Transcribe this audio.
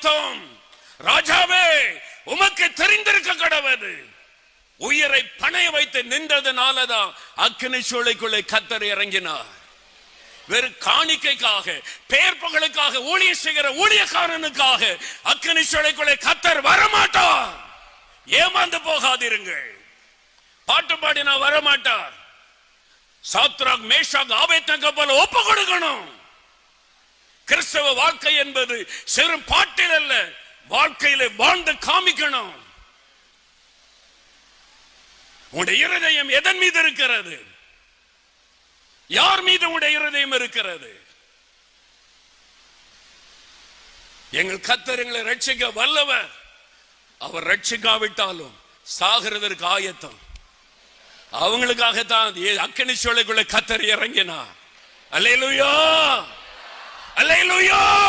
அர்த்தம் ராஜாவே உமக்கு தெரிந்திருக்க கடவுது உயிரை பணைய வைத்து நின்றதுனாலதான் அக்கினி சூளைக்குள்ளே கத்தர் இறங்கினார். வெறும் காணிக்கைக்காக பெயர் புகழுக்காக ஊழிய செய்கிற ஊழியக்காரனுக்காக அக்கினி சூளைக்குள்ளே கத்தர் வரமாட்டார். ஏமாந்து போகாதிருங்கள். பாட்டு பாடினா வரமாட்டார். சாத்ராக் மேஷாக் ஆபேத்தங்க போல ஒப்பு கொடுக்கணும். கிறிஸ்தவ வாழ்க்கை என்பது சிறு பாட்டில் அல்ல வாழ்க்கையில வாழ்ந்து காமிக்கணும். உடைய இருதயம் எதன் மீது இருக்கிறது? யார் மீது உடைய இருதயம் இருக்கிறது? எங்கள் கத்தர் எங்களை ரட்சிக்க வல்லவர். அவர் ரட்சிக்காவிட்டாலும் சாகிறதற்கு ஆயத்தம். அவங்களுக்காகத்தான் ஏ- சோலைக்குள்ள கத்தர் இறங்கினார். அல்லேலூயா! Hallelujah!